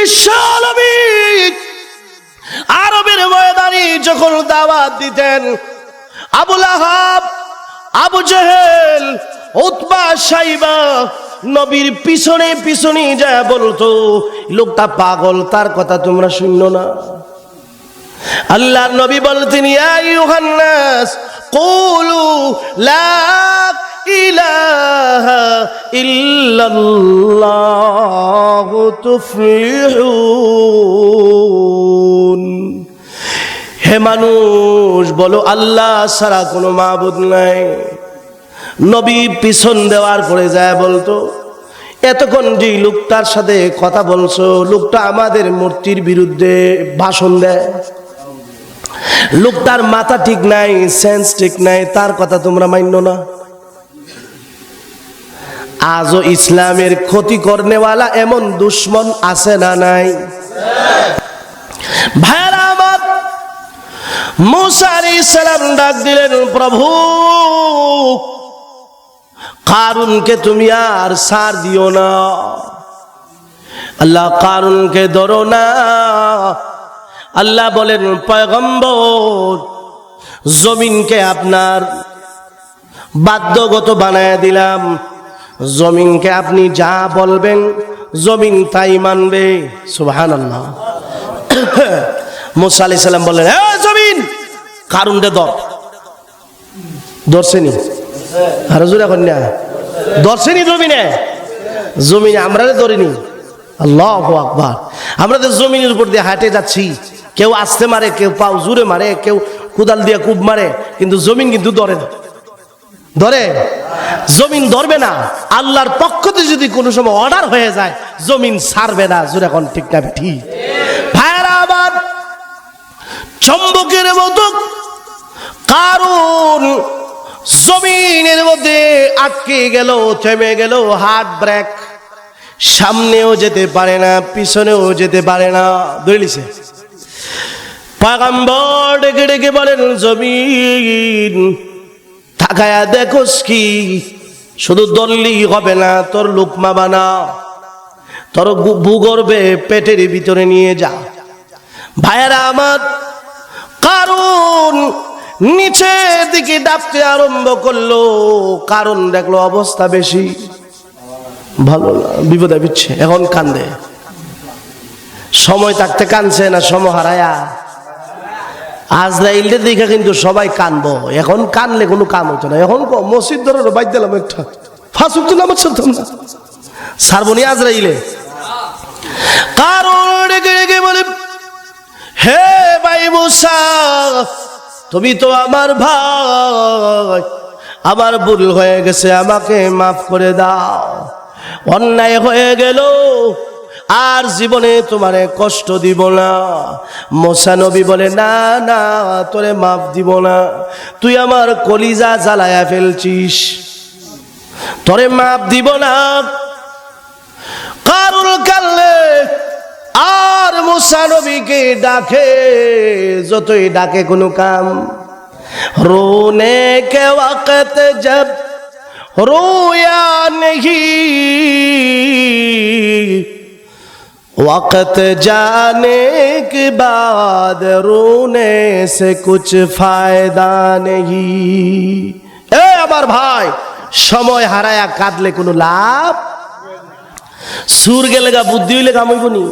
বিশ্বনবী আরবের ময়দানি যখন দাওয়াত দিতেন, আবুল আহাব, আবু জেহেল, উতবা সাইবা নবীর পিছনে পিছনে যা বলতো, লোকটা পাগল, তার কথা তোমরা শুনলো না? আল্লাহর নবী বলতেন, ইয়া ইউহান্নাস কুলু লা ইলাহা হে মানুষ, বলো আল্লাহ ছাড়া কোনো মাবুদ নাই। নবী পিছন দেওয়ার পরে যায় বলতো, এতক্ষণ যে লোকটার সাথে কথা বলছো, লোকটা আমাদের মূর্তির বিরুদ্ধে ভাষণ দেয়। লোকটার মাথা ঠিক নাই সেন্স ঠিক নাই, তার কথা তোমরা মান্য না। আজও ইসলামের ক্ষতি করনেওয়ালা এমন দুশ্মন আছে না নাই? ভাইরা আমার, মুসা সালাম ডাক দিলেন, প্রভু, কারুনকে তুমি আর সার দিও না। আল্লাহ কারুনকে ধরো না। আল্লাহ বলেন, পয়গম্বর, জমিনকে আপনার বাধ্যগত বানায় দিলাম। জমিনকে আপনি যা বলবেন, জমিন তাই মানবে। সুবহান আল্লাহ মোসা আলি সাল্লাম বললেন, এ জমিন, কারুনটা ধর। ধরছেনি? আরও জোরে কন্যা ধরছেনি জমিনে? জমিনে আমরা ধরিনি। আল্লাহ আকবার। আমরা তো জমিনের উপর দিয়ে হাঁটে যাচ্ছি। কেউ আসতে মারে, কেউ পাও জুড়ে মারে, কেউ কুদাল দিয়ে কুব মারে, কিন্তু জমিন কিন্তু ধরে না। ধরে? জমিন ধরবে না। আল্লাহর পক্ষ থেকে যদি কোনো সময় অর্ডার হয়ে যায়, জমিন ছাড়বে না। জোরে এখন ঠিক না ঠিক ভাইরা আবার চম্বকের মতো কারণ জমিনের মধ্যে আটকে গেল, থেমে গেল, হার্ট ব্রেক। সামনেও যেতে পারে না, পিছনেও যেতে পারে না। ধরেছে পাগাম্বর ডেকে ডেকে বলেন, জমিন তাকায়া দেখোস কি? শুধু দললি হবে না, তোর লুকমা বানা। তোর ভূগর্ভে পেটের ভিতরে নিয়ে যা। ভাইয়েরা আমার, কারণ নিচের দিকে ডাকতে আরম্ভ করল। কারণ দেখল অবস্থা বেশি। ভালো না, বিপদে বিচ্ছে এখন কান্দে। সময় থাকতে কানছে না, সময় হারায়া। আজরাইলের দিকে কিন্তু সবাই কানবো। এখন কানলে কোনো কাম হতো না। এখন ক- মসজিদ ধরো বাইক দিলাম একটা। ফাঁসুক তো নামাজ চলতাম না সারবনি আজরাইলে কারণ বলে, হে ভাই মুসা, তুমি তো আমার ভাই। আমার ভুল হয়ে গেছে, আমাকে মাফ করে দাও। অন্যায় হয়ে গেল আর জীবনে তোমারে কষ্ট দিব না। মশানবী বলে, না না, তোরে মাফ দিব না। তুই আমার কলিজা জ্বালায়া ফেলছিস। তোরে মাপ দিব না। কারুল কাল্লে আর মুসানবীকে ডাকে, যতই ডাকে কোনো কাম। রোনে কে ওয়াকত জব রোয়া নেহি। وقت جانے کے بعد رونے سے کچھ فائدہ نہیں اے আমার ভাই সময় হারায়া কাঁদলে কোনো লাভ সুর গেলে গা বুদ্ধি হইলে কামইব নি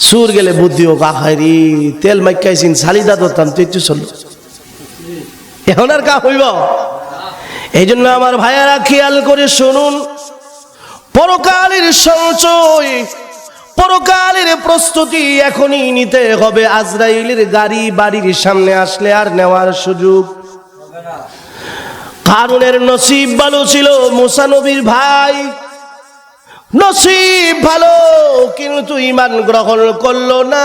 সুর গেলে বুদ্ধি ও গাহারি তেল মাইকাইছিন সালিদা দতাম তুই একটু চল এখন আর কা হইব এই জন্য আমার ভাইয়ারা খেয়াল করে শুনুন পরকালের সঞ্চয় পরকালের প্রস্তুতি এখনই নিতে হবে। আজরাইলের গাড়ি বাড়ির সামনে আসলে আর নেওয়ার সুযোগ। কারণের নসিব ভালো ছিল মুসানবীর ভাই। নসিব ভালো, কিন্তু ইমান গ্রহণ করল না।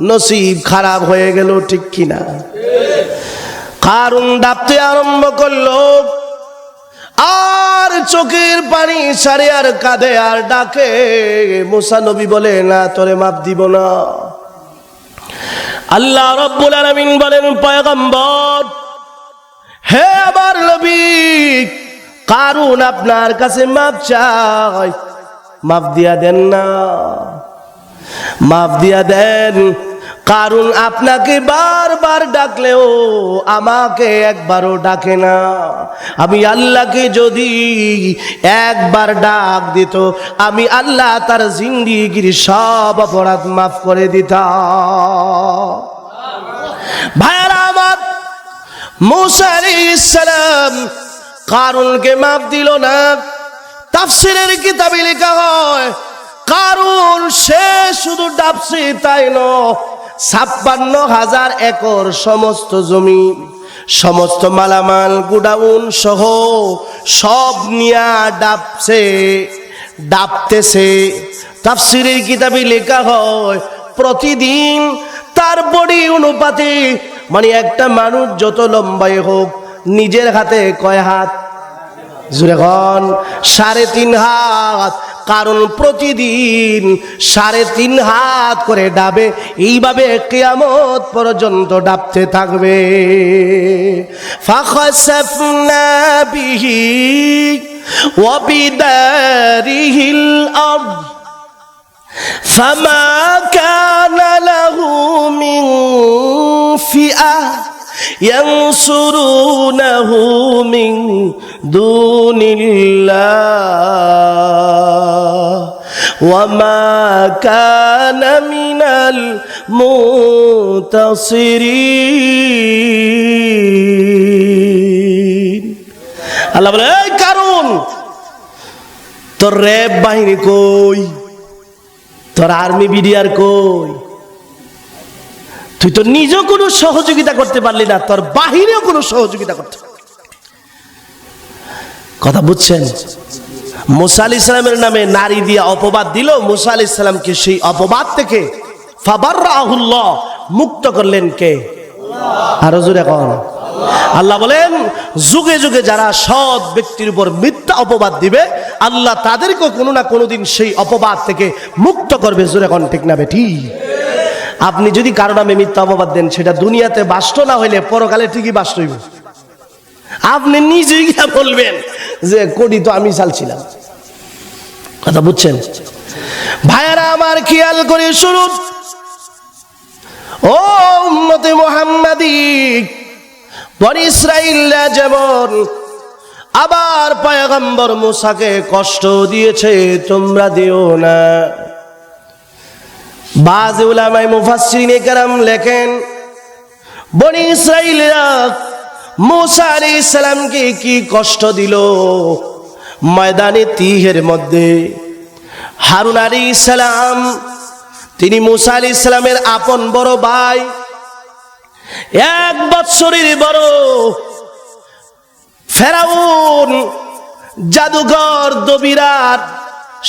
নসিব খারাপ হয়ে গেল, ঠিক কিনা? কারণ ডাবতে আরম্ভ করল আর চোখের পানি সারে আর কাঁদে আর ডাকে। মুসা নবী বলে না, তোরে মাপ দিব না। আল্লাহ রব্বুল আলামিন বলেন, পয়গম্বর, হে আবার নবী কারণ আপনার কাছে মাপ চাই? মাফ দিয়া দেন না। মাফ দিয়া দেন কারণ আপনাকে বারবার ডাকলেও আমাকে একবারও ডাকে না। আমি আল্লাহকে যদি একবার ডাক দিত, আমি আল্লাহ তার জিন্দিগির সব অপরাধ মাফ করে দিতাম। ভাইয়ারা আমার, মুসা সালাম কারুনকে মাফ দিল না। তাফসিরের কিতাবে লেখা হয় কারণ সে শুধু ডাবছে তাই ন ছাপ্পান্ন হাজার একর সমস্ত জমি, সমস্ত মালামাল, গুডাউন সহ সব নিয়া ডাবছে, ডাবতেছে। তাফসিরের কিতাবে লেখা হয়, প্রতিদিন তার বডি অনুপাতে মানে একটা মানুষ যত লম্বাই হোক, নিজের হাতে কয় হাত? জুড়ে সাড়ে তিন হাত। কারণ প্রতিদিন সাড়ে তিন হাত করে ডাবে, এইভাবে কেয়ামত পর্যন্ত ডাবতে থাকবে। ফাখসাফনা বিহি ওয়াবিদারিহিল ফামা মিন ينصرونه من دون الله وما كان من المنتصرين আল্লাহ বলে এই কারণ তোর র্যাব বাহিনী কই তোর আর্মি বিডিআর কই তুই তো নিজেও কোনো সহযোগিতা করতে পারলি না, তোর বাহিরেও কোনো সহযোগিতা করতে কথা বুঝছেন? মুসা আলি ইসলামের নামে নারী দিয়ে অপবাদ দিল, মুসা আলি ইসলামকে সেই অপবাদ থেকে ফাবার রাহুল্লাহ মুক্ত করলেন কে? আরও জোরে কন। আল্লাহ বলেন, যুগে যুগে যারা সৎ ব্যক্তির উপর মিথ্যা অপবাদ দিবে, আল্লাহ তাদেরকেও কোনো না কোনোদিন সেই অপবাদ থেকে মুক্ত করবে। জোরে কন, ঠিক না বেঠি? আপনি যদি কারও নামে মিথ্যা অপবাদ দেন, সেটা দুনিয়াতে বাষ্ট না হইলে পরকালে ঠিকই বাষ্ট হইব। আপনি নিজেই গিয়া বলবেন যে, কোটি তো আমি চালছিলাম। কথা বুঝছেন? ভাইয়ারা, আমার খেয়াল করে শুনুন। ও উম্মতে মোহাম্মদী, বনি ইসরাইলরা যেমন আবার পয়গম্বর মুসাকে কষ্ট দিয়েছে, তোমরা দিও না। বাজ উলামাই মুফাসসিরিনে কেরাম লেখেন, বনি ইসরাইলরা মুসা আলাইহিস সালামকে কি কষ্ট দিল? ময়দানে তিহের মধ্যে হারুন আলাইহিস সালাম, তিনি মুসা আলাইহিস সালামের আপন বড় ভাই, এক বৎসরের বড় ফেরাউন, জাদুঘর দবিরাট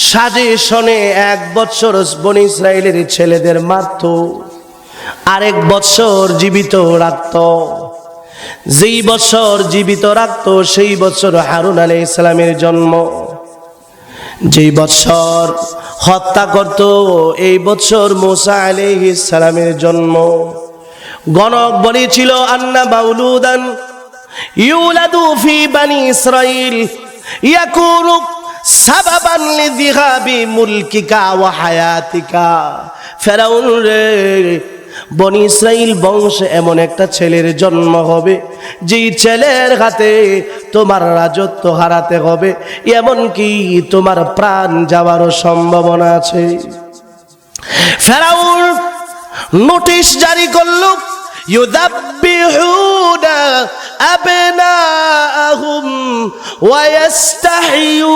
সাজে শনে এক বৎসর বন ইসরায়েলের ছেলেদের মারত, আরেক বৎসর জীবিত রাখত। যেই বছর জীবিত রাখত, সেই বছর হারুন আলাই ইসলামের জন্ম। যেই বৎসর হত্যা করত, এই বছর মোসা আলাইহ ইসলামের জন্ম। গণক বলেছিল আন্না বাউলুদান ইউলাদু ফি বানি ইসরাইল, ইয়াকুনু সাবাবান লিযিহাবি মুলকিকা ও হায়াতিকা। ফেরাউন রে, বনি ইসরাইল বংশ এমন একটা ছেলের জন্ম হবে যে ছেলের হাতে তোমার রাজত্ব হারাতে হবে, এমনকি তোমার প্রাণ যাওয়ারও সম্ভাবনা আছে। ফেরাউন নোটিশ জারি করল, ইউদাব্বিহুনা أبناءهم ويستحيون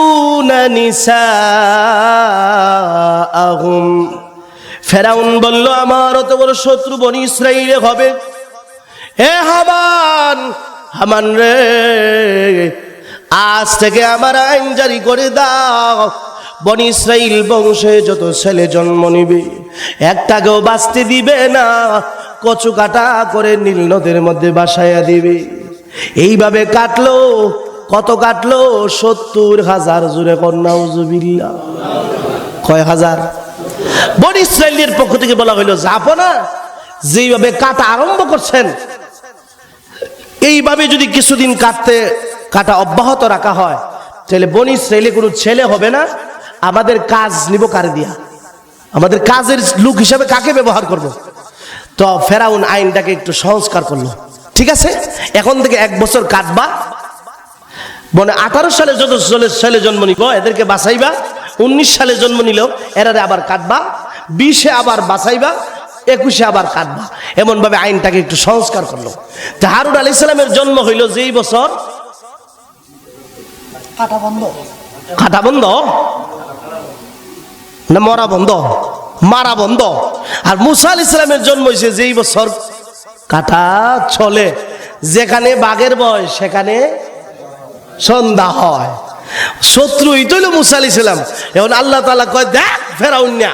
نساءهم ফেরাউন বলল আমার অত বড় শত্রু বনি ইসরাইলে হবে এ হামান হামান রে আজ থেকে আমার আইন জারি করে দাও বনি ইসরাইল বংশে যত ছেলে জন্ম নিবে একটাকেও বাঁচতে দিবে না কচু কাটা করে নীল নদের মধ্যে বাসায়া দিবে এইভাবে কাটলো, কত কাটলো? সত্তর হাজার জুড়ে কন্যা উজুবিল্লা কয় হাজার? বন ইসরায়েলের পক্ষ থেকে বলা হইল যাব না যেইভাবে কাটা আরম্ভ করছেন, এইভাবে যদি কিছুদিন কাটতে, কাটা অব্যাহত রাখা হয়, তাহলে বন ইসরায়েলে কোনো ছেলে হবে না। আমাদের কাজ নিব কারে দিয়া? আমাদের কাজের লোক হিসাবে কাকে ব্যবহার করব। তো ফেরাউন আইনটাকে একটু সংস্কার করল। ঠিক আছে? এখন থেকে এক বছর কাটবা মানে আঠারো সালে যত সালে জন্ম নিব এদেরকে বাঁচাইবা। উনিশ সালে জন্ম নিলেও এরারে আবার কাটবা বিশে আবার বাঁচাইবা একুশে আবার কাটবা এমন ভাবে আইনটাকে একটু সংস্কার করল। তা হারুন আলি ইসলামের জন্ম হইল যেই বছর? কাটা বন্ধ। কাটা বন্ধ? না মরা বন্ধ? মারা বন্ধ? আর মুসা আল ইসলামের জন্ম হয়েছে যেই বছর? কাটা চলে। যেখানে বাঘের বয়, সেখানে সন্ধ্যা হয়। শত্রু ইতইল মুসা আল ইসলাম এখন আল্লাহ তালা কয়, দেখ ফেরাউন না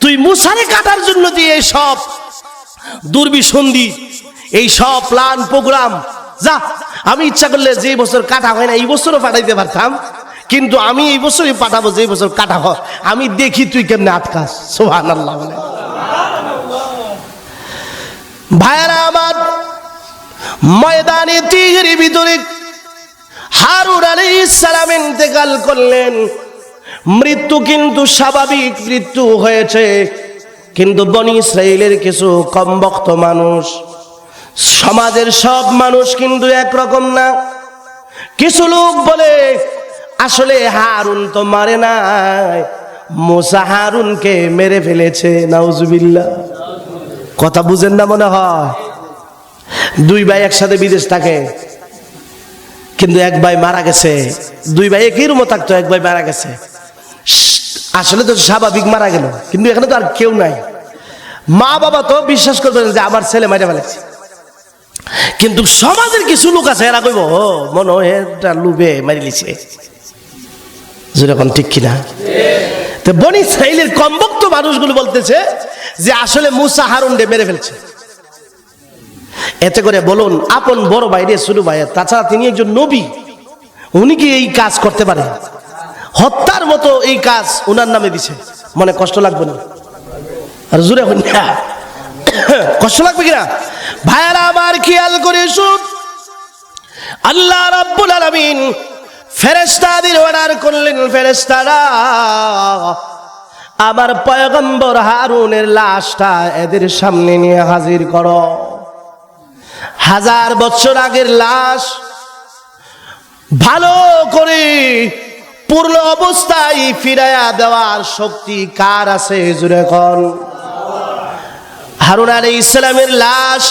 তুই মুসারে কাটার জন্য দিয়ে এই সব দুর্বিসন্ধি, এই সব প্ল্যান প্রোগ্রাম যা, আমি ইচ্ছা করলে যে বছর কাটা হয় না, এই বছরও পাঠাইতে পারতাম। কিন্তু আমি এই বছরই পাঠাবো যে বছর কাটা হয়, আমি দেখি তুই কেমনে আটকাস। সোহান আল্লাহ বলে। ভাইয়ারা আমার, ময়দানে তীরের ভিতরে হারুন আলী ইসলাম ইন্তেকাল করলেন। মৃত্যু কিন্তু স্বাভাবিক মৃত্যু হয়েছে, কিন্তু বনি ইসরায়েলের কিছু কমবক্ত মানুষ, সমাজের সব মানুষ কিন্তু একরকম না। কিছু লোক বলে, আসলে হারুন তো মারে নাই, মোসা হারুনকে মেরে ফেলেছে, নাউজুবিল্লাহ। কথা বুঝেন না মনে হয়? দুই ভাই একসাথে বিদেশ থাকে, কিন্তু এক ভাই মারা গেছে। দুই ভাই একই রুমও থাকতো, এক ভাই মারা গেছে। আসলে তো স্বাভাবিক মারা গেল কিন্তু এখানে তো আর কেউ নাই মা বাবা তো বিশ্বাস করবেন যে আমার ছেলে মারা ফেলেছে কিন্তু সমাজের কিছু লোক আছে এরা কইব ও মনে হয় এটা লুবে মারি লিছে যেরকম ঠিক কিনা? তো বনি সাইলের কমবক্ত মানুষগুলো বলতেছে যে আসলে মুসা হারুন ডে মেরে ফেলছে। এতে করে বলুন, আপন বড় বাইরে শুরু ভাই, তাছাড়া তিনি একজন নবী, উনি কি এই কাজ করতে পারে? হত্যার মতো এই কাজ উনার নামে দিছে। মনে কষ্ট লাগবে না? আর জুড়ে হন কষ্ট লাগবে কিনা? ভাইয়ারা, আমার খেয়াল করে শুন। আল্লাহ রাব্বুল আলামিন ফেরেশতাদের অর্ডার করলেন, ফেরেশতারা, আমার পয়গম্বর হারুনের লাশটা এদের সামনে নিয়ে হাজির কর। হাজার বছর আগের লাশ, ভালো করে পূর্ণ অবস্থায় ফিরাইয়া দেওয়ার শক্তি কার আছে? জুড়ে কন। হারুন আলী ইসলামের লাশ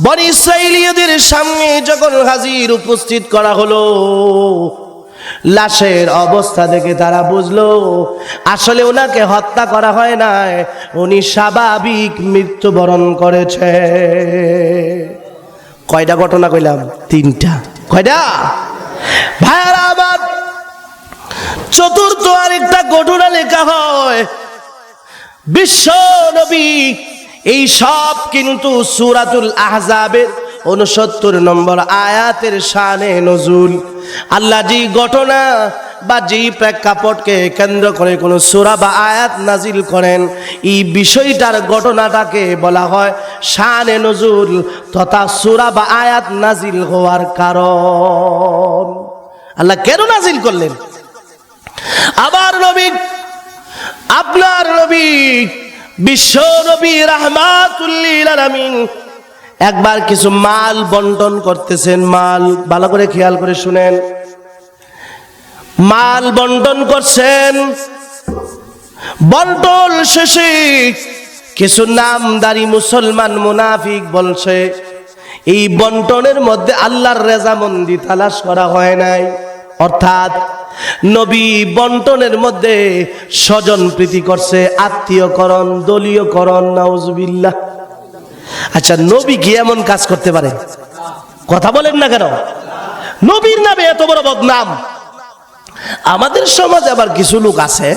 বনি ইসরায়েলীয়দের সামনে যখন হাজির উপস্থিত করা হলো, লাশের অবস্থা দেখে তারা বুঝলো, আসলে ওনাকে হত্যা করা হয় নাই, উনি স্বাভাবিক মৃত্যুবরণ করেছে। কয়টা ঘটনা কইলাম? তিনটা। কয়টা? ভাইয়ারা আবার চতুর্থ আরেকটা ঘটনা লেখা হয়। বিশ্ব নবী এই সব কিন্তু সুরাতুল আহজাবের উনসত্তর নম্বর আয়াতের শানে নজুল। আল্লাহ যে ঘটনা বা যেই প্রেক্ষাপটকে কেন্দ্র করে কোনো সুরা বা আয়াত নাজিল করেন, এই বিষয়টার ঘটনাটাকে বলা হয় শানে নজুল তথা সুরা বা আয়াত নাজিল হওয়ার কারণ। আল্লাহ কেন নাজিল করলেন? আবার নবী, আপনার নবী বিশ্ব নবী একবার কিছু মাল বন্টন করতেছেন, মাল ভালো করে খেয়াল করে শুনেন। মাল বন্টন করছেন, বন্টন শেষে কিছু নামদারি মুসলমান মুনাফিক বলছে, এই বন্টনের মধ্যে আল্লাহর রেজামন্দি তালাশ করা হয় নাই। অর্থাৎ নবী বন্টনের মধ্যে স্বজন প্রীতি করছে, আত্মীয়করণ, দলীয়করণ, নাউজুবিল্লাহ। আচ্ছা নবী কি এমন কাজ করতে পারে? কথা বলেন না কেন? নবীর নামে এত বড় বদনাম। আমাদের সমাজে আবার কিছু লোক আছে,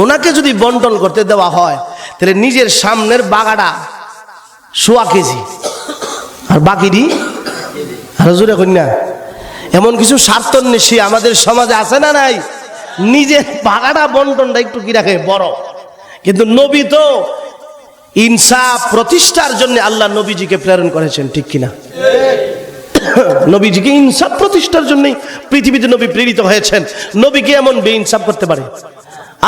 ওনাকে যদি বন্টন করতে দেওয়া হয়, তাহলে নিজের সামনের বাগাটা সোয়া কেজি। আর বাকিটি? আরও জোরে কন্যা এমন কিছু স্বার্থন্বেষী আমাদের সমাজে আছে না নাই? নিজের বাগাটা বন্টনটা একটু কি রাখে? বড়। কিন্তু নবী তো ইনসাফ প্রতিষ্ঠার জন্য আল্লাহ নবীজিকে প্রেরণ করেছেন, ঠিক কিনা? নবীজিকে ইনসাফ প্রতিষ্ঠার জন্য পৃথিবীতে নবী প্রেরিত হয়েছেন। নবীকে এমন বেইনসাফ করতে পারে?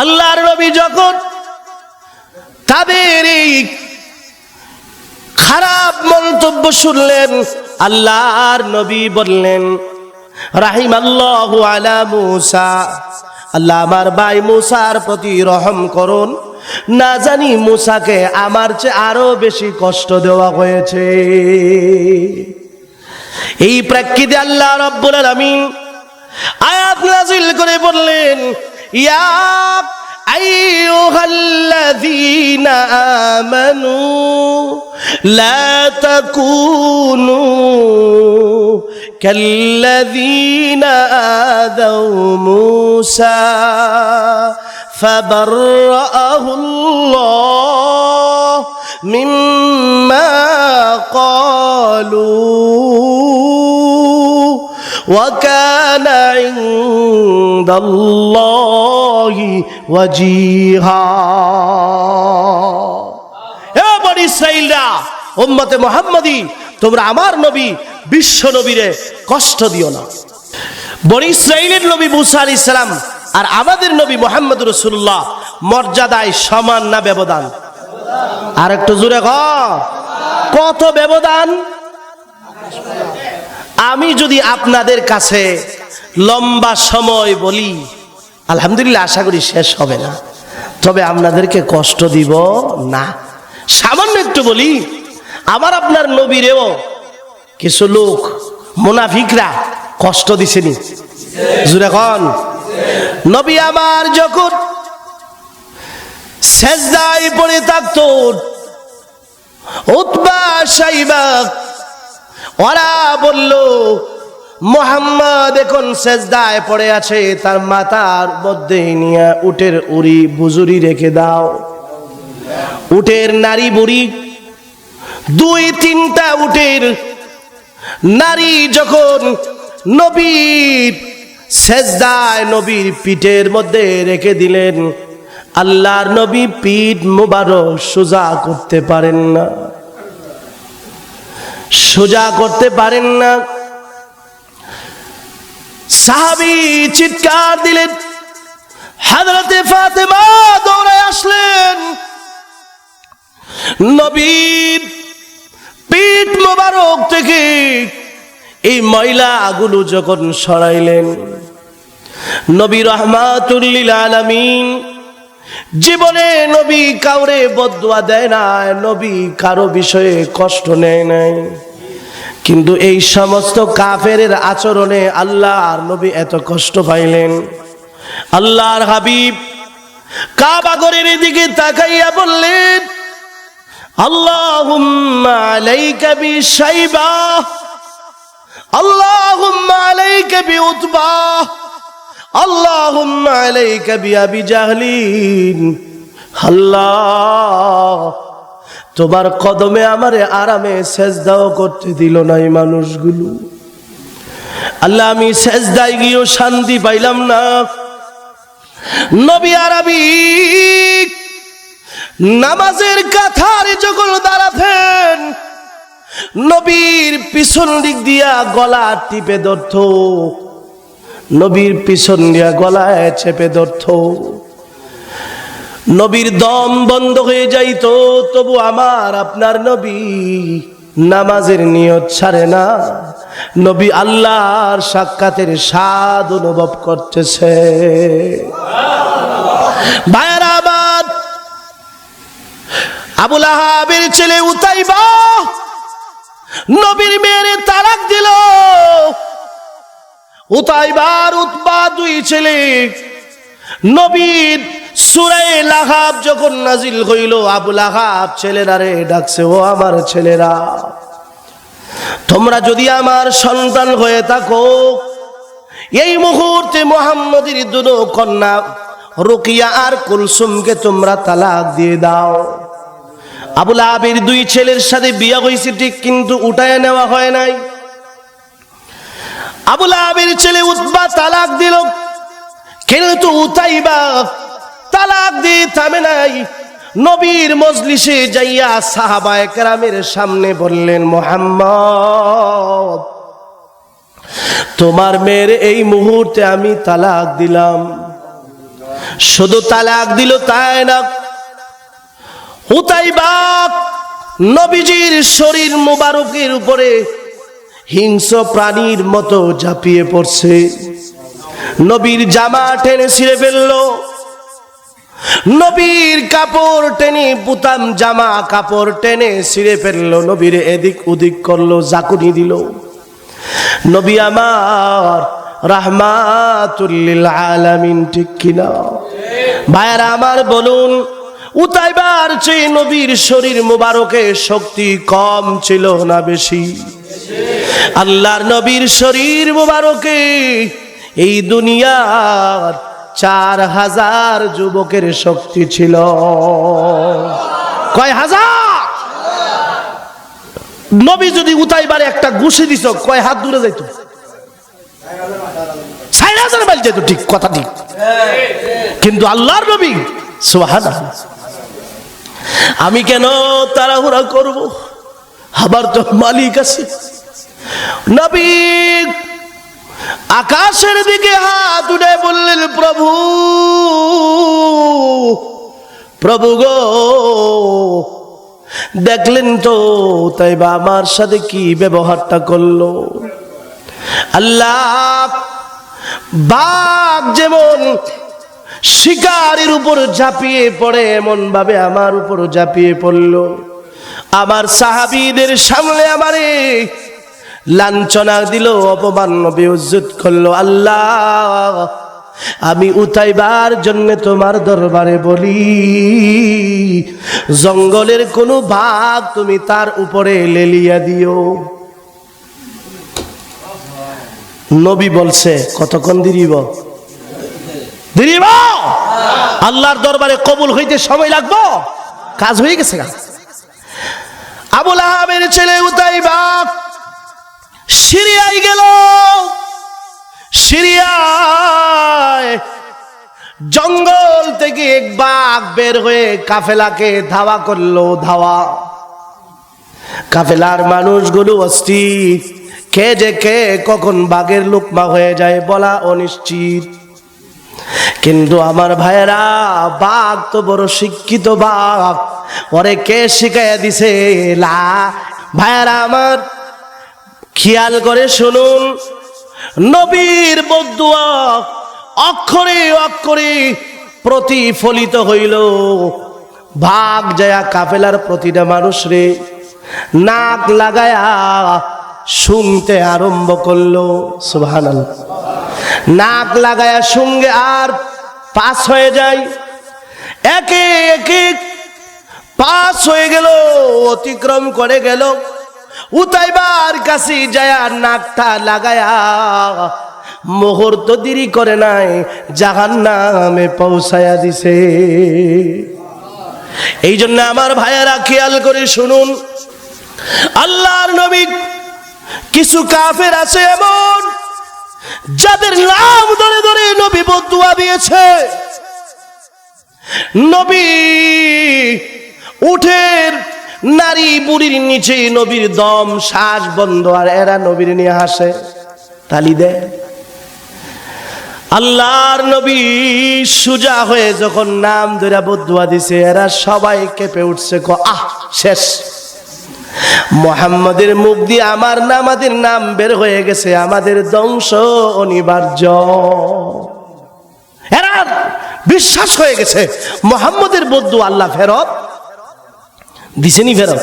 আল্লাহর নবী যখন তাদের এই খারাপ মন্তব্য শুনলেন, আল্লাহর নবী বললেন রাহিম আল্লাহ আলা মুসা। আল্লাহ আমার ভাই মুসার প্রতি রহম করুন। না জানি মুসাকে আমার চেয়ে আরও বেশি কষ্ট দেওয়া হয়েছে। এই প্রেক্ষিতে আল্লাহ রব্বুল আলামিন আয়াত নাজিল করে বললেন, ইয়া আইয়ুহাল্লাযীনা আমানু লা তাকুনু كالذين آذوا موسى فبرأه الله مما قالوا وكان عند الله وجيها. يا بني سيلا উম্মতে মোহাম্মদী, তোমরা আমার নবী, বিশ্ব নবীরে কষ্ট দিও না। বনি ইসরাইলের নবী মুসা আলী ইসলাম আর আমাদের নবী মোহাম্মদ রসুল্লাহ মর্যাদায় সমান না ব্যবধান? আর একটু জুড়ে কত ব্যবধান? আমি যদি আপনাদের কাছে লম্বা সময় বলি, আলহামদুলিল্লাহ আশা করি শেষ হবে না। তবে আপনাদেরকে কষ্ট দিব না। সামান্য একটু বলি আমার আপনার নবীরেও কিছু লোক মুনাফিকরা কষ্ট দিছেনি। জুড়ে কন। নবী আমার যখন সেজদায় পড়ে থাকত, উতবা সাইবা, ওরা বলল, মোহাম্মদ এখন সেজদায় পড়ে আছে, তার মাথার মধ্যে নিয়ে উটের উড়ি, বুজুরি রেখে দাও। উটের নারী বুড়ি দুই তিনটা উটের নারী যখন নবীর সেজদায় নবীর পিঠের মধ্যে রেখে দিলেন, আল্লাহর নবী পিঠ মুবারক সোজা করতে পারেন না। সোজা করতে পারেন না। সাহাবি চিৎকার দিলেন, হাজরতে ফাতেমা দৌড়ে আসলেন। নবীর পিঠ মোবারক থেকে এই ময়লাগুলো যখন সরাইলেন, নবী রহমাতুল্লিল আলামিন, জীবনে নবী কাউরে বদুয়া দেয় না নবী কারও বিষয়ে কষ্ট নেয় নাই। কিন্তু এই সমস্ত কাফের আচরণে আল্লাহ আর নবী এত কষ্ট পাইলেন। আল্লাহর হাবিব কাবাগরের দিকে তাকাইয়া বললেন اللهم عليك بشيبة اللهم عليك بعتبة اللهم عليك بأبي جهلين আল্লাহ তোমার কদমে আমারে আরামে সেজদাও করতে দিল না এই মানুষগুলো আল্লাহ আমি সেজদায় গিয়েও শান্তি পাইলাম না নবী আরবি নামাজের কাথারে যখন দাঁড়াতেন। নবীর পিছন দিক দিয়া গলা টিপে ধরত। নবীর পিছন দিয়া গলায় চেপে ধরত। নবীর দম বন্ধ হয়ে যাইতো, তবু আমার আপনার নবী নামাজের নিয়ত ছাড়ে না। নবী আল্লাহর সাক্ষাতের স্বাদ অনুভব করতেছে। ভাইয়ারা আবুল আহাবের ছেলে উতাইবা। নবীর মেয়ের তালাক দিল। উতাইবার উতবা দুই ছেলে। নবীর সুরাই লাহাব যখন নাজিল হইল আবুল আহাব ছেলেরা রে ডাকছে, ও আমার ছেলেরা, তোমরা যদি আমার সন্তান হয়ে থাকো, এই মুহূর্তে মোহাম্মদের দুনো কন্যা রুকিয়া আর কুলসুমকে তোমরা তালাক দিয়ে দাও। আবুল আবির দুই ছেলের সাথে বিয়া হয়েছে, ঠিক কিন্তু উঠায় নেওয়া হয় নাই। আবুল আবির ছেলে উৎবা তালাক দিল, কিন্তু উতাইবা তালাক দিয়ে থামে নাই। নবীর মজলিসে যাইয়া সাহাবায় কেরামের সামনে বললেন, মোহাম্মদ, তোমার মেয়ের এই মুহূর্তে আমি তালাক দিলাম। শুধু তালাক দিল তাই না? হুতাইবাক নবীজির শরীর মুবারকের উপরে হিংস্র প্রাণীর মতো ঝাঁপিয়ে পড়ছে। নবীর জামা টেনে ছিঁড়ে ফেলল। নবীর কাপড় টেনে পুতাম জামা কাপড় টেনে ছিঁড়ে ফেলল। নবীর এদিক উদিক করল জাকুনি দিল। নবী আমার রাহমাতুল্লিল আলামিন ঠিক কিনা? ভাইয়ারা আমার বলুন উতাইবার চেয়ে নবীর শরীর মুবারকে শক্তি কম ছিল না বেশি। আল্লাহর নবীর শরীর মুবারকে এই দুনিয়ার চার হাজার যুবকের শক্তি ছিল। কয় হাজার? নবী যদি উতাইবারে একটা ঘুষি দিছ কয় হাত দূরে যাইত? হাজার যেত, ঠিক কথা ঠিক। কিন্তু আল্লাহর নবী সুহান আমি কেন তাড়াহুড়া করব? আবার তো মালিক আছে। নবী আকাশের দিকে হাত উঠে বললেন, প্রভু প্রভু গো, দেখলেন তো তাই বা আমার সাথে কি ব্যবহারটা করল? আল্লাহ বাঘ যেমন শিকারের উপর ঝাঁপিয়ে পড়ে এমন ভাবে আমার উপর ঝাঁপিয়ে পড়ল। আমার সাহাবিদের সামনে আমারে লাঞ্ছনা দিল, অপমান বেউজ্জত করল, আল্লাহ, আমি উঠাইবার জন্য তোমার দরবারে বলি, জঙ্গলের কোনো ভাগ তুমি তার উপরে লেলিয়া দিও। নবী বলছে, কতক্ষণ দিরিব? আল্লাহর দরবারে কবুল হইতে সময় লাগবো? কাজ হয়ে গেছে আবুল আহাবের ছেলে উতাইবা সিরিয়ায় গেল। সিরিয়ায় জঙ্গল থেকে এক বাঘ বের হয়ে কাফেলাকে ধাওয়া করল, ধাওয়া। কাফেলার মানুষগুলো অস্থির। কে যে কে কখন বাঘের লুকমা হয়ে যায় বলা অনিশ্চিত। কিন্তু আমার ভাইয়েরা, বাঘ তো বড় শিক্ষিত বাঘ। ওরে কে শিখাইয়া দিছে? লা। ভাইয়েরা আমার, খেয়াল করে শুনুন। নবীর বদুয়া অক্ষরে অক্ষরে প্রতিফলিত হইল। ভাগ জয়া কাফেলার প্রতিটা মানুষ রে নাক লাগায়া শুনতে আরম্ভ করল। সুবহান নাক লাগায়া সঙ্গে আর পাস হয়ে যায়। একে একে পাস হয়ে গেল, অতিক্রম করে গেল। উতাইবার কাছে যায়া নাকটা লাগায়া, মুহূর্ত দেরি করে নাই জাহান নামে পৌঁছায়া দিছে। এই জন্য আমার ভাইয়ারা খেয়াল করে শুনুন, আল্লাহর নবী কিছু কাফের আছে এমন যাদের নাম ধরে ধরে নবী বদুয়া দিয়েছে, নবী উঠের নারী বুড়ির নিচে নবীর দম, শ্বাস বন্ধ, আর এরা নবীর নিয়ে হাসে। তালি দেয় আল্লাহর নবী সুজা হয়ে যখন নাম ধরে বদুয়া দিছে, এরা সবাই কেঁপে উঠছে আহ, শেষ। মোহাম্মদের মুখ দিয়ে আমার নামাদের নাম বের হয়ে গেছে, আমাদের ধ্বংস অনিবার্য। বিশ্বাস হয়ে গেছে, মোহাম্মদের বদ্দু আল্লাহ ফেরত দিছেনি ফেরত?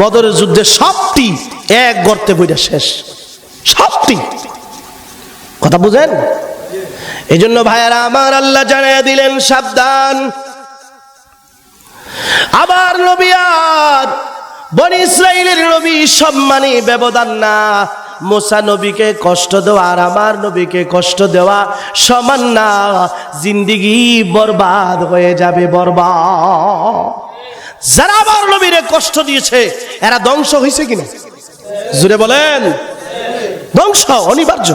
বদরের যুদ্ধে সবটি এক গর্তে বইটা শেষ, সবটি। কথা বুঝেন? এই জন্য ভাইয়ারা আমার আল্লাহ জানিয়ে দিলেন, সাবধান। আবার নবী আর বনি ইসরায়েলের নবী সম্মানী ব্যবধান না। মোসা নবীকে কষ্ট দেওয়া আর আমার নবীকে কষ্ট দেওয়া সমান না। জিন্দিগি বরবাদ হয়ে যাবে বরবাদ। যারা আমার নবীরে কষ্ট দিয়েছে, এরা ধ্বংস হয়েছে কিনা? জুড়ে বলেন। ধ্বংস, অনিবার্য।